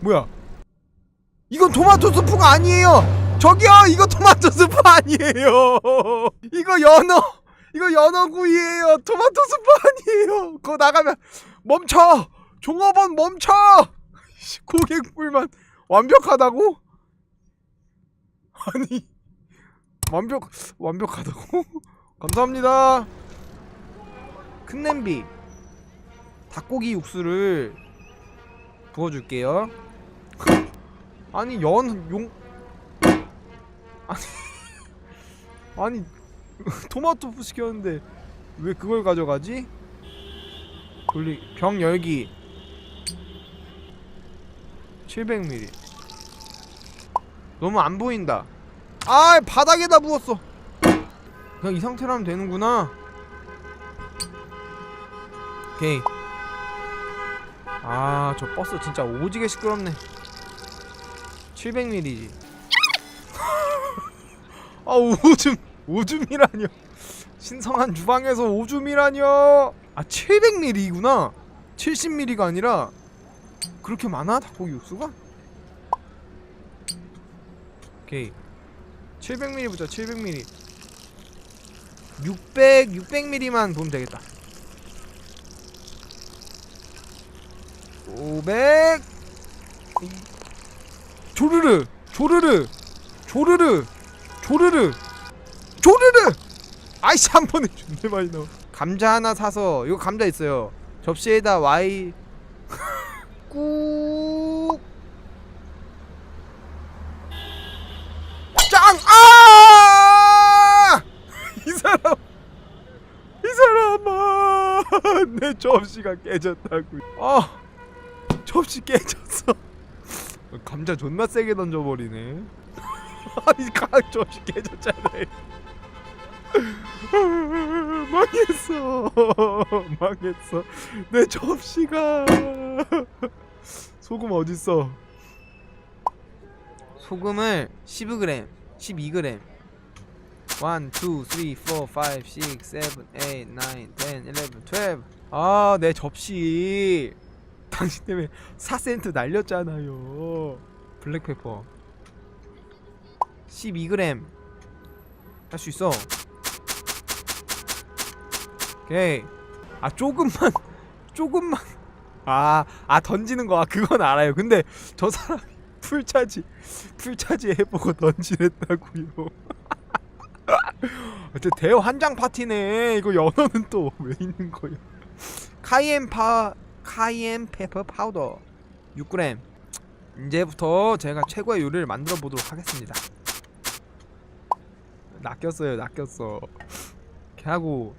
뭐야? 이건 토마토 스프가 아니에요. 저기요, 이거 토마토 스프 아니에요. 이거 연어, 이거 연어구이에요. 토마토 스프 아니에요. 그거 나가면 멈춰. 종업원 멈춰. 씨, 고객불만 완벽하다고? 아니 완벽 완벽하다고? 감사합니다. 큰 냄비 닭고기 육수를 부어줄게요. 아니 연 용 아니 아니 토마토 프 시켰는데 왜 그걸 가져가지? 돌리 병 열기 700ml 너무 안 보인다. 아 바닥에다 부었어. 그냥 이 상태로 하면 되는구나. 오케이. 아, 저 버스 진짜 오지게 시끄럽네. 700ml지. 아, 오줌. 오줌이라뇨. 신성한 주방에서 오줌이라뇨. 아, 700ml구나. 70ml가 아니라 그렇게 많아? 닭고기 육수가? 오케이. 700ml 보자. 700ml. 600 600ml만 보면 되겠다. 500 조르르 조르르 조르르 조르르 조르르. 아이씨 한 번에 존나 많이 나와 감자 하나 사서 이거 감자 있어요. 접시에다 와이. 꾹. 짱! 아! 이 사람. 이 사람아 내 접시가 깨졌다고. 아 접시 깨졌어 감자 존나 세게 던져버리네. 아니 가 접시 깨졌잖아요. 망했어. 망했어. 내 접시가 소금 어딨어? 소금을 10g 12g 1, 2, 3, 4, 5, 6, 7, 8, 9, 10, 11, 12 아, 내 접시 당신 때문에 4센트 날렸잖아요. 블랙페퍼. 12g 할 수 있어. 오케이. 아 조금만 조금만. 아, 아 던지는 거. 아, 그건 알아요. 근데 저 사람이 풀차지 풀차지 해보고 던지랬다고요. 저 대환장 파티네. 이거 연어는 또 왜 있는 거야 카이엔 파 카이엔 페퍼 파우더 6g 이제부터 제가 최고의 요리를 만들어 보도록 하겠습니다. 낚였어요 낚였어. 이렇게 하고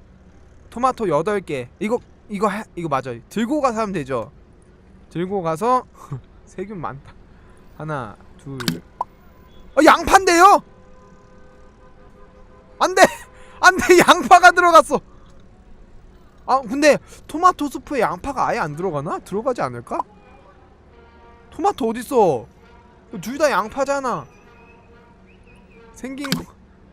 토마토 8개. 이거 이거 해, 이거 맞아요. 들고 가서 하면 되죠? 들고 가서 세균 많다. 하나 둘. 어, 양파인데요? 안돼! 안돼! 양파가 들어갔어 아 근데 토마토 수프에 양파가 아예 안 들어가나? 들어가지 않을까? 토마토 어딨어 둘 다 양파잖아 생긴 거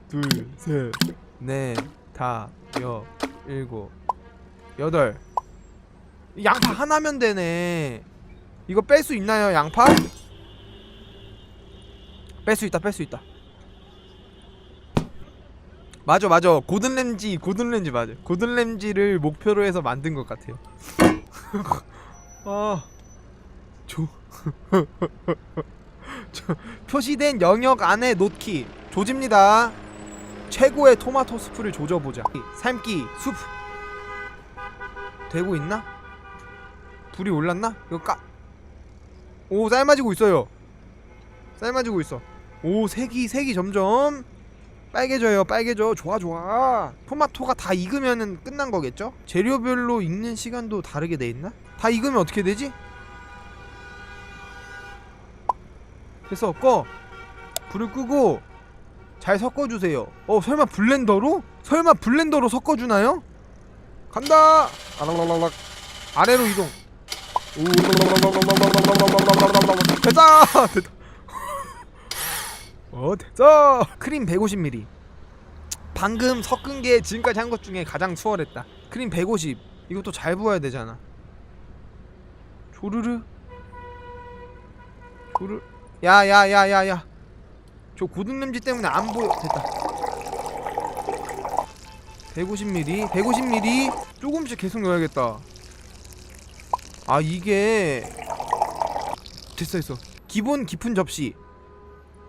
둘 셋 넷 다, 여, 일곱, 여덟 양파 하나면 되네 이거 뺄 수 있나요 양파? 뺄 수 있다 뺄 수 있다 맞아 맞아. 고든 램지 고든 램지 맞아. 고든 램지를 목표로 해서 만든 것 같아요. 아 조... 저, 표시된 영역 안에 놓기. 조집니다. 최고의 토마토 수프를 조져보자. 삶기 수프. 되고 있나? 불이 올랐나? 이거 까... 오 삶아지고 있어요. 삶아지고 있어. 오 색이 색이 점점 빨개져요 빨개져 좋아 좋아 토마토가 다 익으면은 끝난 거겠죠? 재료별로 익는 시간도 다르게 돼 있나? 다 익으면 어떻게 되지? 됐어 꺼 불을 끄고 잘 섞어주세요 어 설마 블렌더로? 설마 블렌더로 섞어주나요? 간다 아랄랄랄락 아래로 이동 오 됐다 됐다 어 됐어! 크림 150ml 방금 섞은 게 지금까지 한 것 중에 가장 수월했다. 크림 150 이것도 잘 부어야 되잖아. 조르르? 조르? 야야야야야. 저 고등 냄새 때문에 안 보여. 됐다. 150ml 150ml 조금씩 계속 넣어야겠다. 아 이게 됐어 됐어. 기본 깊은 접시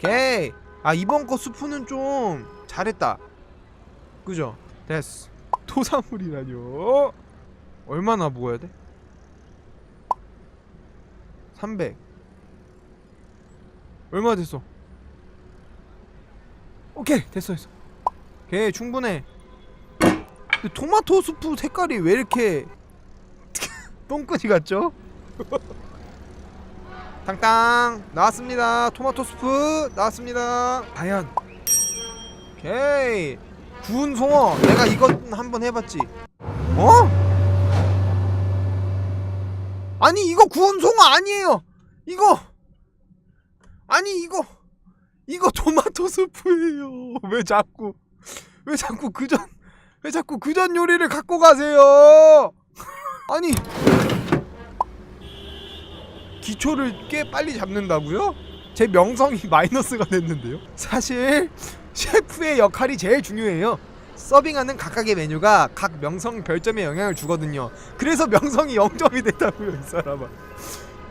오케이. 아 이번 거 스프는 좀 잘했다. 그죠? 됐어. 토사물이라뇨? 얼마나 부어야 돼? 300 얼마 됐어? 오케이 됐어 됐어. 오케이 충분해. 토마토 수프 색깔이 왜 이렇게 똥끈이 같죠? 땅땅 나왔습니다. 토마토 수프 나왔습니다. 과연. 오케이. 구운 송어. 내가 이거 한번 해봤지. 어? 아니 이거 구운 송어 아니에요. 이거. 아니 이거. 이거 토마토 수프예요. 왜 자꾸 왜 자꾸 그전 왜 자꾸 그전 요리를 갖고 가세요? 아니 기초를 꽤 빨리 잡는다고요? 제 명성이 마이너스가 됐는데요. 사실 셰프의 역할이 제일 중요해요. 서빙하는 각각의 메뉴가 각 명성 별점에 영향을 주거든요. 그래서 명성이 0점이 됐다고요, 이 사람아.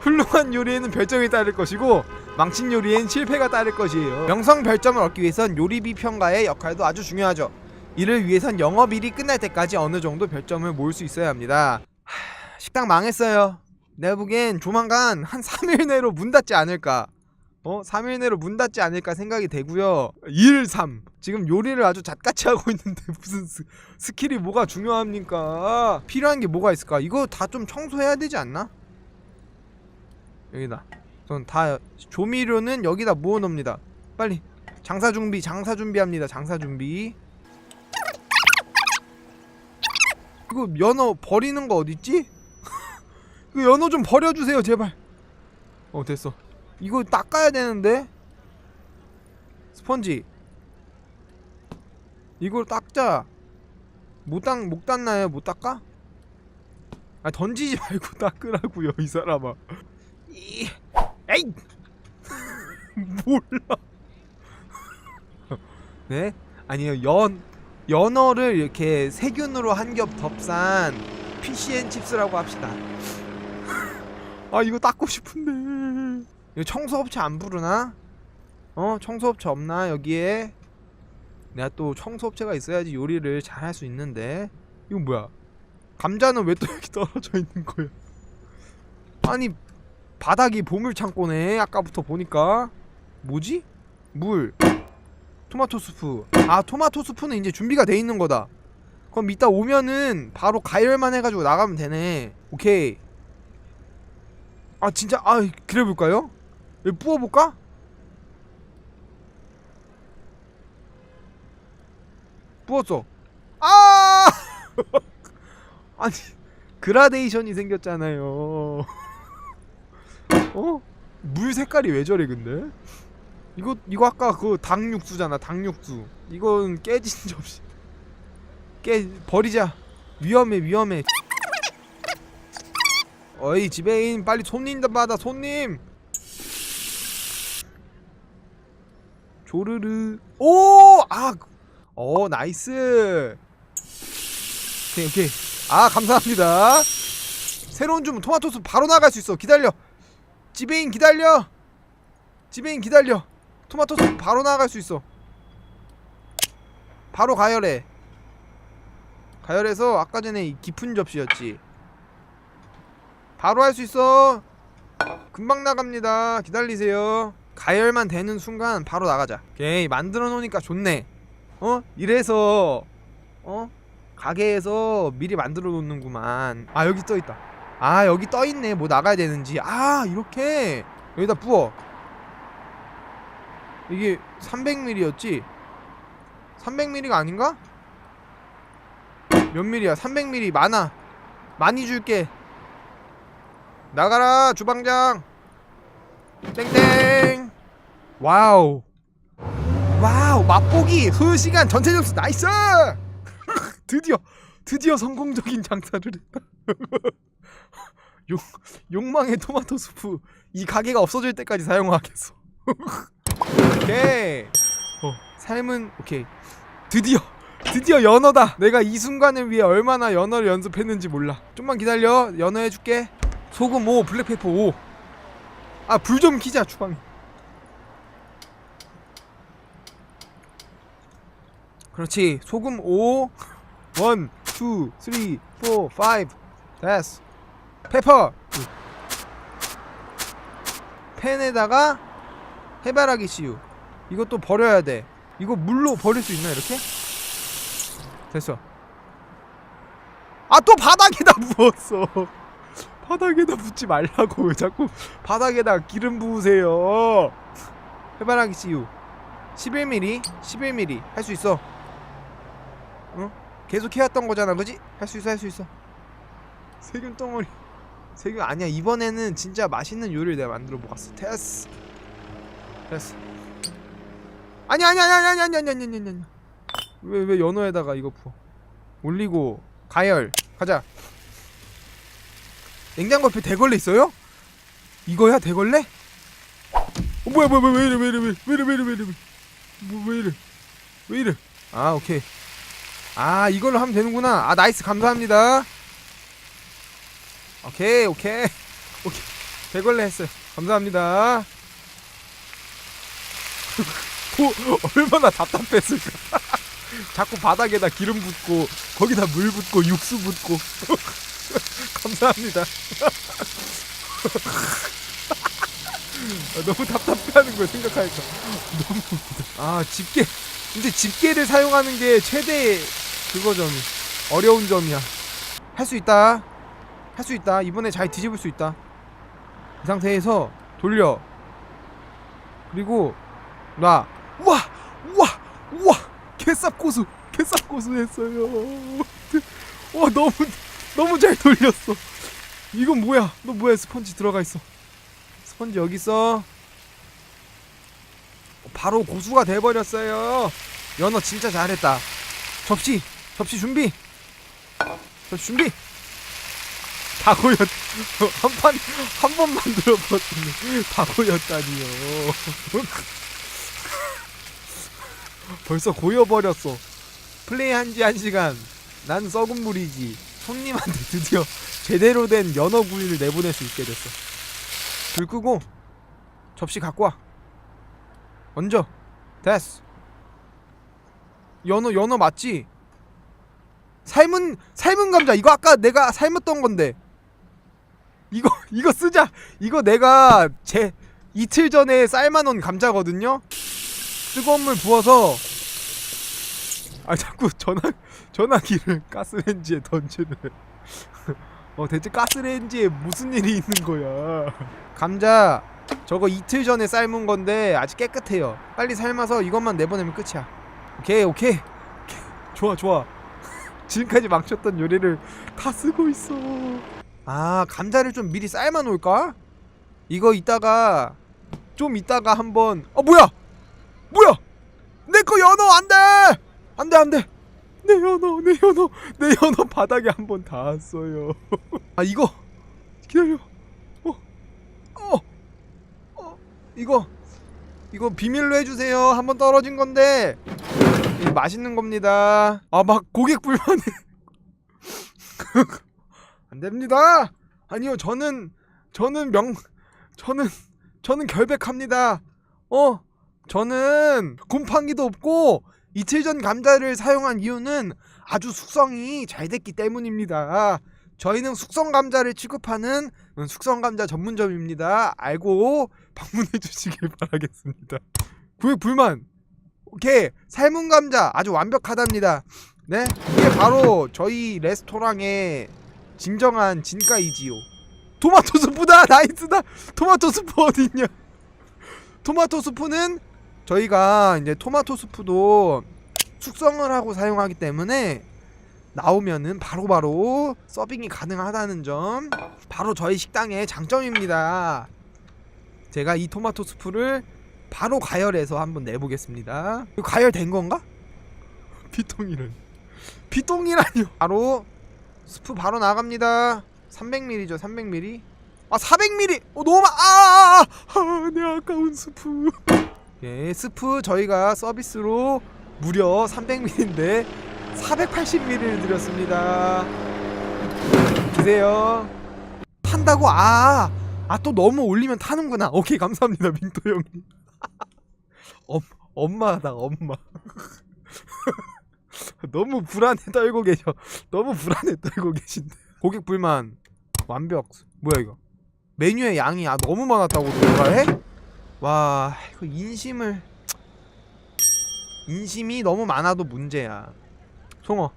훌륭한 요리에는 별점이 따를 것이고 망친 요리엔 실패가 따를 것이에요. 명성 별점을 얻기 위해선 요리비 평가의 역할도 아주 중요하죠. 이를 위해선 영업일이 끝날 때까지 어느 정도 별점을 모을 수 있어야 합니다. 하, 식당 망했어요. 내가 보기엔 조만간 한 3일 내로 문 닫지 않을까. 어? 3일 내로 문 닫지 않을까 생각이 되고요. 1, 3. 지금 요리를 아주 잣같이 하고 있는데 무슨 스, 스킬이 뭐가 중요합니까? 필요한 게 뭐가 있을까? 이거 다 좀 청소해야 되지 않나? 여기다. 전 다 조미료는 여기다 모아 놓습니다. 빨리 장사 준비, 장사 준비합니다. 장사 준비. 이거 연어 버리는 거 어딨지? 그 연어 좀 버려주세요 제발. 어 됐어. 이거 닦아야 되는데? 스펀지. 이걸 닦자. 못 닦, 못 닦나요? 못 닦아? 아 던지지 말고 닦으라고요 이 사람아. 이, 에이 몰라. 네? 아니요 연 연어를 이렇게 세균으로 한 겹 덮산 피시앤 칩스라고 합시다 아 이거 닦고 싶은데. 이거 청소업체 안 부르나? 어 청소업체 없나 여기에? 내가 또 청소업체가 있어야지 요리를 잘 할 수 있는데. 이거 뭐야? 감자는 왜 또 여기 떨어져 있는 거야? 아니 바닥이 보물 창고네 아까부터 보니까. 뭐지? 물. 토마토 수프. 아 토마토 수프는 이제 준비가 돼 있는 거다. 그럼 이따 오면은 바로 가열만 해가지고 나가면 되네. 오케이 아 진짜 아 그래 볼까요? 여기 부어 볼까? 부었어. 아! 아니 그라데이션이 생겼잖아요. 어? 물 색깔이 왜 저래 근데? 이거 이거 아까 그 닭육수잖아 닭육수. 이건 깨진 접시. 깨 버리자. 위험해 위험해. 어이 지배인. 빨리 손님 좀 받아 손님. 조르르. 오아어 나이스. 오케이 오케이. 아 감사합니다. 새로운 주문 토마토 수 바로 나갈 수 있어. 기다려. 지배인 기다려. 지배인 기다려. 토마토 수 바로 나갈 수 있어. 바로 가열해. 가열해서 아까 전에 이 깊은 접시였지 바로 할 수 있어. 금방 나갑니다. 기다리세요. 가열만 되는 순간 바로 나가자. 오케이 만들어 놓으니까 좋네. 어? 이래서 어? 가게에서 미리 만들어 놓는구만. 아 여기 떠 있다. 아 여기 떠 있네. 뭐 나가야 되는지. 아 이렇게 여기다 부어. 이게 300ml였지? 300ml가 아닌가? 몇 ml야? 300ml 많아. 많이 줄게. 나가라 주방장 땡땡 와우 와우 맛보기 소요시간 전체 점수 나이스 드디어 드디어 성공적인 장사를 했다 욕 욕망의 토마토 수프 이 가게가 없어질 때까지 사용하겠어. 오케이. 어 삶은 오케이. 드디어 드디어 연어다. 내가 이 순간을 위해 얼마나 연어를 연습했는지 몰라. 좀만 기다려. 연어 해줄게. 소금 5, 블랙페퍼 5. 아 불 좀 키자 주방에. 그렇지. 소금 5. 1, 2, 3, 4, 5. 됐어. 페퍼. 팬에다가 해바라기 씨유. 이것도 버려야 돼. 이거 물로 버릴 수 있나 이렇게? 됐어. 아 또 바닥에다 부었어. 바닥에다 붓지 말라고 왜 자꾸 바닥에다 기름 부으세요. 해바라기 씨유. 11mm, 11mm 할 수 있어. 응? 계속 해왔던 거잖아, 그지? 할 수 있어, 할 수 있어. 세균 덩어리. 세균 아니야. 이번에는 진짜 맛있는 요리를 내가 만들어 보았어. 됐어. 됐어. 아니 아니 아니 아니 아니 아니 아니 아니 아니 아니. 왜왜 연어에다가 이거 부어? 올리고 가열 가자. 냉장고 옆에 대걸레 있어요? 이거야 대걸레? 어 뭐야 뭐야 왜 이래 왜 이래 왜 이래 왜 이래 왜 이래 왜 이래 뭐, 왜 이래 왜 이래. 아 오케이. 아 이걸로 하면 되는구나. 아 나이스. 감사합니다. 오케이 오케이. 오케이. 대걸레 했어요. 감사합니다. 오, 얼마나 답답했을까. 자꾸 바닥에다 기름 붓고 거기다 물 붓고 육수 붓고 감사합니다. 아, 너무 답답해하는 걸 생각하니까. 너무 웃기다. 아 집게. 근데 집게를 사용하는 게 최대 그거 점이 어려운 점이야. 할 수 있다. 할 수 있다. 이번에 잘 뒤집을 수 있다. 이 상태에서 돌려. 그리고 놔. 우와! 우와! 우와! 개쌉고수! 개쌉고수 했어요. 와 너무 너무 잘 돌렸어. 이건 뭐야? 너 뭐야? 스펀지 들어가 있어. 스펀지 여기 있어. 바로 고수가 돼버렸어요. 연어 진짜 잘했다. 접시 접시 준비. 접시 준비. 다 고였 한판 한 번 만들어 봤더니 다 고였다니요. 벌써 고여버렸어. 플레이 한 지 한 시간. 난 썩은 물이지 손님한테 드디어 제대로 된 연어 구이를 내보낼 수 있게 됐어. 불 끄고 접시 갖고 와. 얹어 됐어. 연어 연어 맞지? 삶은 삶은 감자. 이거 아까 내가 삶았던 건데. 이거 이거 쓰자. 이거 내가 제 이틀 전에 삶아놓은 감자거든요? 뜨거운 물 부어서. 아 자꾸 전화 전화기를 가스레인지에 던지네 어 대체 가스레인지에 무슨 일이 있는 거야? 감자 저거 이틀 전에 삶은 건데 아직 깨끗해요. 빨리 삶아서 이것만 내보내면 끝이야. 오케이 오케이, 오케이. 좋아 좋아. 지금까지 망쳤던 요리를 다 쓰고 있어. 아 감자를 좀 미리 삶아 놓을까? 이거 이따가 좀 이따가 한번 어 뭐야? 뭐야? 내 거 연어 안돼! 안돼 안돼 내 연어 내 연어 내 연어 바닥에 한 번 닿았어요. 아 이거. 기다려. 어. 어, 어, 이거. 이거 비밀로 해주세요. 한 번 떨어진 건데. 맛있는 겁니다. 아 막 고객 불만해 안 됩니다. 아니요 저는 저는 명 저는 저는 결백합니다. 어 저는 곰팡이도 없고 이틀 전 감자를 사용한 이유는 아주 숙성이 잘 됐기 때문입니다. 저희는 숙성 감자를 취급하는 숙성 감자 전문점입니다. 알고 방문해 주시길 바라겠습니다. 구획 불만. 오케이. 삶은 감자 아주 완벽하답니다. 네? 이게 바로 저희 레스토랑의 진정한 진가이지요. 토마토 스프다. 나이스다. 토마토 스프 어디 있냐? 토마토 스프는 저희가 이제 토마토 스프도 숙성을 하고 사용하기 때문에 나오면은 바로 바로 서빙이 가능하다는 점 바로 저희 식당의 장점입니다. 제가 이 토마토 스프를 바로 가열해서 한번 내보겠습니다. 이거 가열된 건가? 피똥이란 피똥이라니요. 바로 스프 바로 나갑니다. 300ml죠 300ml 아 400ml 어 너무 아내 아, 내 아까운 스프 예 스프 저희가 서비스로 무려 300ml인데 480ml를 드렸습니다. 드세요. 탄다고? 아 아 또 너무 올리면 타는구나. 오케이 감사합니다 민토 형님. 엄, 엄마다 엄마. 너무 불안해 떨고 계셔. 너무 불안해 떨고 계신데. 고객 불만. 완벽. 뭐야 이거? 메뉴에 양이 아 너무 많았다고 뭐라 해? 와 이거 인심을 인심이 너무 많아도 문제야. 송어.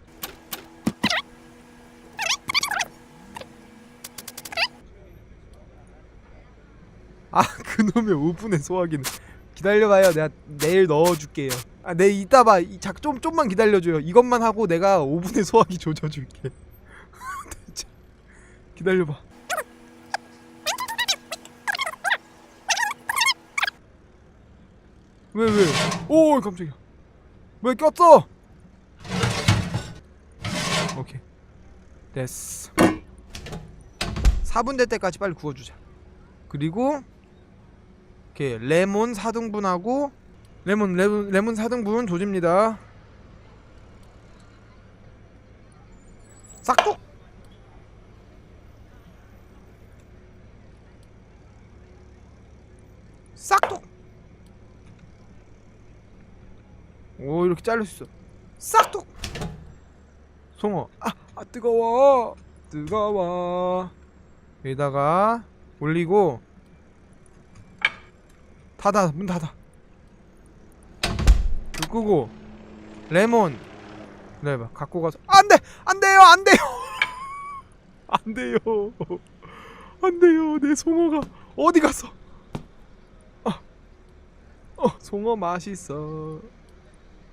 아 그놈의 오븐에 소화기는. 기다려봐요. 내가 내일 넣어줄게요. 아 내 이따 봐좀 좀만 기다려줘요. 이것만 하고 내가 오븐에 소화기 조져줄게. 기다려봐 왜 왜? 오 깜짝이야. 왜 꼈어? 오케이. 됐어. 4분 될 때까지 빨리 구워주자. 그리고 이렇게 레몬 4등분하고 레몬 레몬 레몬 4등분 조집니다 싹둑 싹둑 오 이렇게 자를 수 있어. 싹둑 송어. 아, 아 뜨거워. 뜨거워. 여기다가 올리고 닫아 문 닫아. 불 끄고 레몬. 내봐. 갖고 가서. 안돼! 안돼요! 안돼요! 안돼요! 안돼요! 내 송어가 어디 갔어 아, 어 송어 맛있어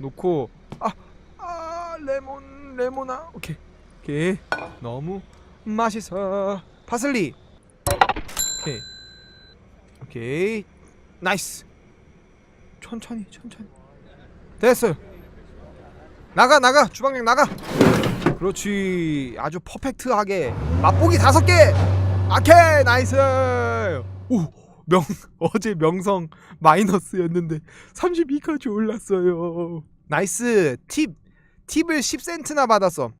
놓고 아, 아 레몬 레몬아 오케이. 오케이. 너무 맛있어. 파슬리. 오케이. 오케이. 나이스. 천천히 천천히. 됐어요 나가 나가. 주방장 나가. 그렇지. 아주 퍼펙트하게. 맛보기 다섯 개. 오케이. 나이스. 오 명 어제 명성 마이너스였는데 32까지 올랐어요 나이스 팁. 팁을 10센트나 받았어